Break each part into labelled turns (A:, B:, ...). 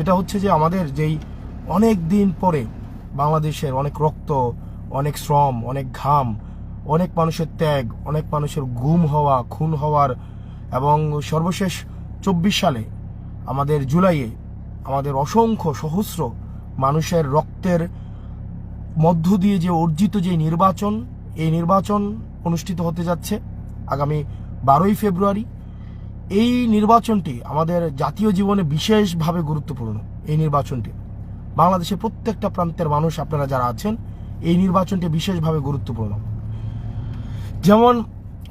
A: সেটা হচ্ছে যে আমাদের যেই অনেক দিন পরে বাংলাদেশের অনেক রক্ত, অনেক শ্রম, অনেক ঘাম, অনেক মানুষের ত্যাগ, অনেক মানুষের গুম হওয়া, খুন হওয়ার এবং সর্বশেষ চব্বিশ সালে আমাদের জুলাইয়ে আমাদের অসংখ্য সহস্র মানুষের রক্তের মধ্য দিয়ে যে অর্জিত যে নির্বাচন, এই নির্বাচন অনুষ্ঠিত হতে যাচ্ছে আগামী বারোই ফেব্রুয়ারি। এই নির্বাচনটি আমাদের জাতীয় জীবনে বিশেষভাবে গুরুত্বপূর্ণ, এই নির্বাচনটি। বাংলাদেশের প্রত্যেকটা প্রান্তের মানুষ আপনারা যারা আছেন, এই নির্বাচনটি বিশেষভাবে গুরুত্বপূর্ণ। যেমন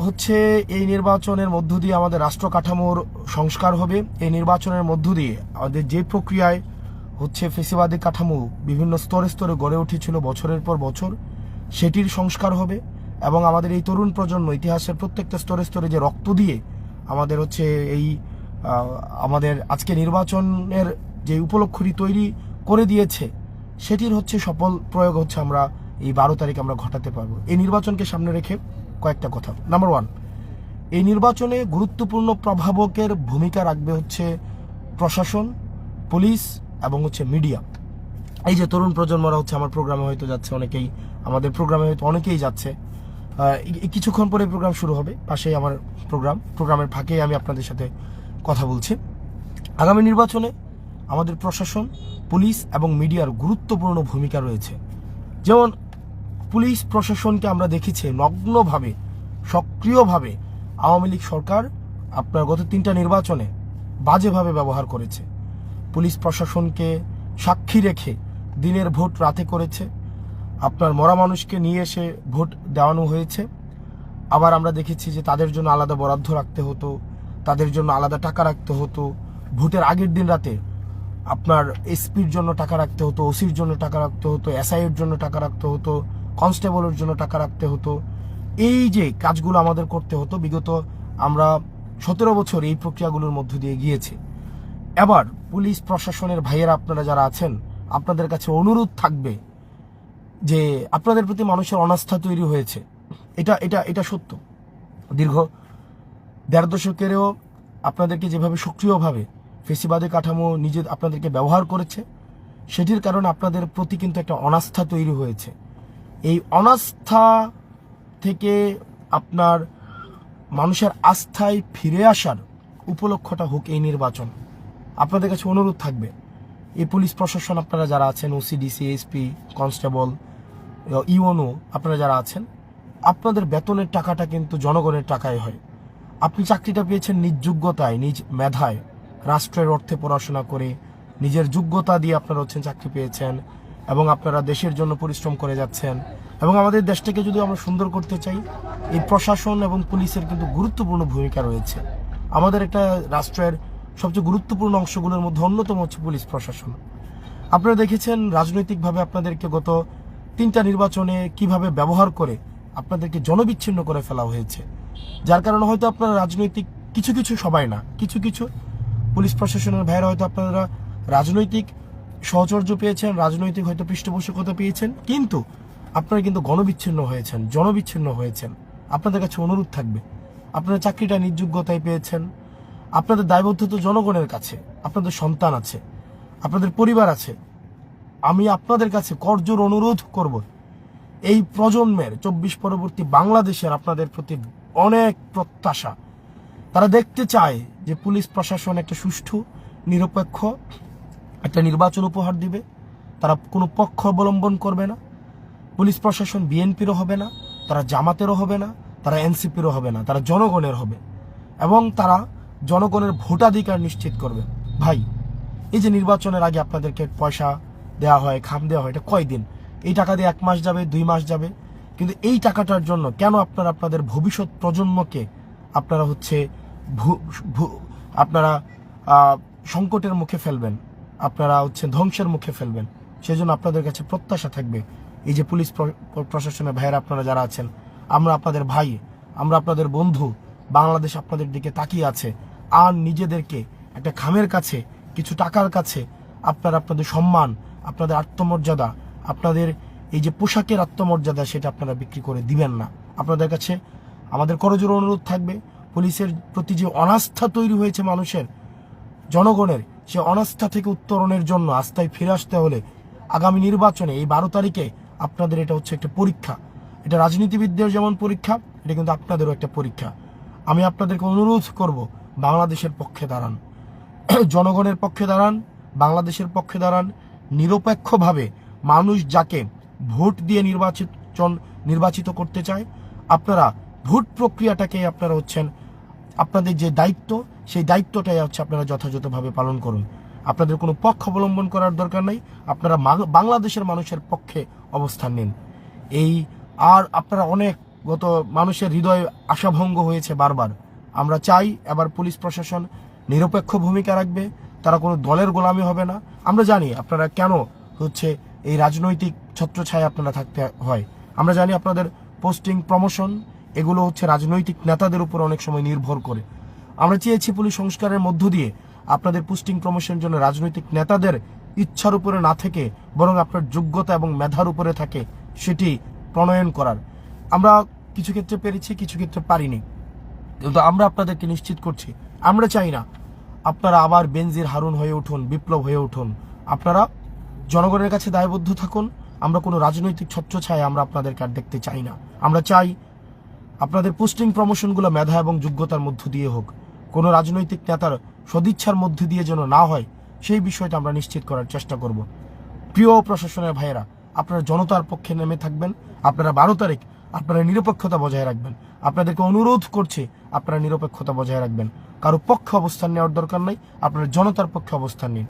A: হচ্ছে এই নির্বাচনের মধ্য দিয়ে আমাদের রাষ্ট্র কাঠামোর সংস্কার হবে, এই নির্বাচনের মধ্য দিয়ে আমাদের যে প্রক্রিয়ায় হচ্ছে ফেসিবাদী কাঠামো বিভিন্ন স্তরে স্তরে গড়ে উঠেছিল বছরের পর বছর, সেটির সংস্কার হবে এবং আমাদের এই তরুণ প্রজন্ম ইতিহাসের প্রত্যেকটা স্তরে স্তরে যে রক্ত দিয়ে আমাদের হচ্ছে এই আমাদের আজকে নির্বাচনের যে উপলক্ষটি তৈরি করে দিয়েছে, সেটির হচ্ছে সফল প্রয়োগ হচ্ছে আমরা এই বারো তারিখ আমরা ঘটাতে পারব। এই নির্বাচনকে সামনে রেখে কয়েকটা কথা। নাম্বার ওয়ান এই নির্বাচনে গুরুত্বপূর্ণ প্রভাবকের ভূমিকা রাখবে হচ্ছে প্রশাসন, পুলিশ এবং হচ্ছে মিডিয়া। এই যে তরুণ প্রজন্মরা হচ্ছে আমার প্রোগ্রামে হয়তো যাচ্ছে, অনেকেই আমাদের প্রোগ্রামে হয়তো অনেকেই যাচ্ছে। কিছুক্ষণ পরে প্রোগ্রাম শুরু হবে, পাশেই আমার প্রোগ্রাম, প্রোগ্রামের ফাঁকেই আমি আপনাদের সাথে কথা বলছি। আগামী নির্বাচনে আমাদের প্রশাসন, পুলিশ এবং মিডিয়ার গুরুত্বপূর্ণ ভূমিকা রয়েছে। যেমন পুলিশ প্রশাসনকে আমরা দেখেছি নগ্নভাবে, সক্রিয়ভাবে আওয়ামী লীগ সরকার আপনার গত তিনটা নির্বাচনে বাজেভাবে ব্যবহার করেছে। পুলিশ প্রশাসনকে সাক্ষী রেখে দিনের ভোট রাতে করেছে। আপনার মরা মানুষকে নিয়ে এসে ভোট দেওয়ানো হয়েছে। আবার আমরা দেখেছি যে তাদের জন্য আলাদা বরাদ্দ রাখতে হতো, তাদের জন্য আলাদা টাকা রাখতে হতো। ভোটের আগের দিন রাতে আপনার এসপির জন্য টাকা রাখতে হতো, ওসির জন্য টাকা রাখতে হতো এসআই এর জন্য টাকা রাখতে হতো, কনস্টেবলের জন্য টাকা রাখতে হতো। এই যে কাজগুলো আমাদের করতে হতো, বিগত আমরা সতেরো বছর এই প্রক্রিয়াগুলোর মধ্য দিয়ে গিয়েছি। এবার পুলিশ প্রশাসনের ভাইয়েরা আপনারা যারা আছেন, আপনাদের কাছে অনুরোধ থাকবে যে আপনাদের প্রতি মানুষের অনাস্থা তৈরি হয়েছে। এটা এটা এটা সত্য। দীর্ঘ দেড় দশকেরও আপনাদেরকে যেভাবে সক্রিয়ভাবে ফেসিবাদী কাঠামো নিজে আপনাদেরকে ব্যবহার করেছে, সেটির কারণে আপনাদের প্রতি কিন্তু একটা অনাস্থা তৈরি হয়েছে। এই অনাস্থা থেকে আপনার মানুষের আস্থায় ফিরে আসার উপলক্ষটা হোক এই নির্বাচন। আপনাদের কাছে অনুরোধ থাকবে, এই পুলিশ প্রশাসন আপনারা যারা আছেন ওসিডিসি এসপি কনস্টেবল ইউনো আপনারা যারা আছেন আপনাদের বেতনের টাকাটা কিন্তু জনগণের টাকায় হয়। আপনি চাকরিটা পেয়েছেন নিজ যোগ্যতায়, নিজ মেধায়। রাষ্ট্রের অর্থে পড়াশোনা করে নিজের যোগ্যতা দিয়ে আপনারা হচ্ছেন চাকরি পেয়েছেন এবং আপনারা দেশের জন্য পরিশ্রম করে যাচ্ছেন। এবং আমাদের দেশটাকে যদি আমরা সুন্দর করতে চাই, এই প্রশাসন এবং পুলিশের কিন্তু গুরুত্বপূর্ণ ভূমিকা রয়েছে। আমাদের একটা রাষ্ট্রের সবচেয়ে গুরুত্বপূর্ণ অংশগুলোর মধ্যে অন্যতম হচ্ছে পুলিশ প্রশাসন। আপনারা দেখেছেন রাজনৈতিকভাবে আপনাদেরকে গত তিনটা নির্বাচনে কীভাবে ব্যবহার করে আপনাদেরকে জনবিচ্ছিন্ন করে ফেলা হয়েছে। যার কারণে হয়তো আপনারা রাজনৈতিক কিছু কিছু সবাই না, কিছু কিছু পুলিশ প্রশাসনের ভাইয়েরা হয়তো আপনারা রাজনৈতিক সহচর্য পেয়েছেন, রাজনৈতিক হয়তো পৃষ্ঠপোষকতা পেয়েছেন, কিন্তু আপনারা কিন্তু গণবিচ্ছিন্ন হয়েছেন, জনবিচ্ছিন্ন হয়েছেন। আপনাদের কাছে অনুরোধ থাকবে, আপনারা চাকরিটা নিজ যোগ্যতায় পেয়েছেন, আপনাদের দায়বদ্ধতা জনগণের কাছে, আপনাদের সন্তান আছে, আপনাদের পরিবার আছে। আমি আপনাদের কাছে করজোর অনুরোধ করব। এই প্রজন্মের চব্বিশ পরবর্তী বাংলাদেশের আপনাদের প্রতি অনেক প্রত্যাশা। তারা দেখতে চায় যে পুলিশ প্রশাসন একটা সুষ্ঠু, নিরপেক্ষ একটা নির্বাচন উপহার দিবে। তারা কোনো পক্ষ অবলম্বন করবে না। পুলিশ প্রশাসন বিএনপিরও হবে না, তারা জামাতেরও হবে না, তারা এনসিপিরও হবে না, তারা জনগণের হবে এবং তারা জনগণের ভোটাধিকার নিশ্চিত করবে। ভাই, এই যে নির্বাচনের আগে আপনাদেরকে পয়সা দেওয়া হয়, খাম দেওয়া হয়, এটা কয়দিন? এই টাকা দিয়ে এক মাস যাবে, দুই মাস যাবে। কিন্তু এই টাকাটার জন্য কেন আপনারা আপনাদের ভবিষ্যৎ প্রজন্মকে আপনারা হচ্ছে আপনারা সংকটের মুখে ফেলবেন, আপনারা হচ্ছে ধ্বংসের মুখে ফেলবেন, সেজন্য আপনাদের কাছে প্রত্যাশা থাকবে। এই যে পুলিশ প্র- প্রশাসনের ভাইয়েরা আপনারা যারা আছেন, আমরা আপনাদের ভাই, আমরা আপনাদের বন্ধু, বাংলাদেশ আপনাদের দিকে তাকিয়ে আছে, আর নিজেদেরকে একটা খামের কাছে, কিছু টাকার কাছে আপনারা আপনাদের সম্মান, আপনাদের আত্মমর্যাদা আপনাদের এই যে পোশাকের আত্মমর্যাদা সেটা আপনারা বিক্রি করে দিবেন না। আপনাদের কাছে আমাদের করজোর অনুরোধ থাকবে, পুলিশের প্রতি যে অনাস্থা তৈরি হয়েছে মানুষের, জনগণের, সে অনাস্থা থেকে উত্তরণের জন্য আস্থায় ফিরে আসতে হলে আগামী নির্বাচনে এই বারো তারিখে আপনাদের এটা হচ্ছে একটা পরীক্ষা। এটা রাজনীতিবিদদের যেমন পরীক্ষা, এটা কিন্তু আপনাদেরও একটা পরীক্ষা। আমি আপনাদেরকে অনুরোধ করব, বাংলাদেশের পক্ষে দাঁড়ান। জনগণের পক্ষে দাঁড়ান, বাংলাদেশের পক্ষে দাঁড়ান, নিরপেক্ষভাবে মানুষ যাকে ভোট দিয়ে নির্বাচিত নির্বাচিত করতে চায়, আপনারা ভোট প্রক্রিয়াটাকে আপনারা হচ্ছেন আপনাদের যে দায়িত্ব, সেই দায়িত্বটাই হচ্ছে আপনারা যথাযথভাবে পালন করুন। আপনাদের কোনো পক্ষ অবলম্বন করার দরকার নেই, আপনারা বাংলাদেশের মানুষের পক্ষে অবস্থান নিন। এই আর আপনারা অনেক গত মানুষের হৃদয়ে আশাভঙ্গ হয়েছে বারবার। আমরা চাই এবার পুলিশ প্রশাসন নিরপেক্ষ ভূমিকা রাখবে, তারা কোনো দলের গোলামি হবে না। আমরা জানি আপনারা কেন হচ্ছে এই রাজনৈতিক ছত্রছায়া আপনারা থাকতে হয়। আমরা জানি আপনাদের পোস্টিং প্রমোশন এগুলো হচ্ছে রাজনৈতিক নেতাদের উপর অনেক সময় নির্ভর করে। আমরা চেয়েছি পুলিশ সংস্কারের মধ্য দিয়ে আপনাদের পোস্টিং প্রমোশনের জন্য রাজনৈতিক নেতাদের ইচ্ছার উপরে না থেকে বরং আপনার যোগ্যতা এবং মেধার উপরে থাকে সেটি প্রণয়ন করার। আমরা কিছু ক্ষেত্রে পেরেছি, কিছু ক্ষেত্রে পারিনি। কিন্তু আমরা আপনাদেরকে নিশ্চিত করছি, আমরা চাই না আপনারা আবার বেনজির হারুন হয়ে উঠুন, বিপ্লব হয়ে উঠুন। আপনারা জনগণের কাছে দায়বদ্ধ থাকুন। আমরা কোনো রাজনৈতিক ছত্রছায়া আমরা আপনাদেরকে আর দেখতে চাই না। আমরা চাই আপনাদের পোস্টিং প্রমোশনগুলো মেধা এবং যোগ্যতার মধ্য দিয়ে হোক। কোনো রাজনৈতিক নেতার সদিচ্ছার মধ্য দিয়ে যেন না হয়, সেই বিষয়টা আমরা নিশ্চিত করার চেষ্টা করব। প্রিয় প্রশাসনের ভাইয়েরা, আপনারা জনতার পক্ষে নেমে থাকবেন। আপনারা বারো তারিখ আপনারা নিরপেক্ষতা বজায় রাখবেন। আপনাদেরকে অনুরোধ করছে, আপনারা নিরপেক্ষতা বজায় রাখবেন। কারও পক্ষে অবস্থান নেওয়ার দরকার নাই। আপনারা জনতার পক্ষে অবস্থান নিন।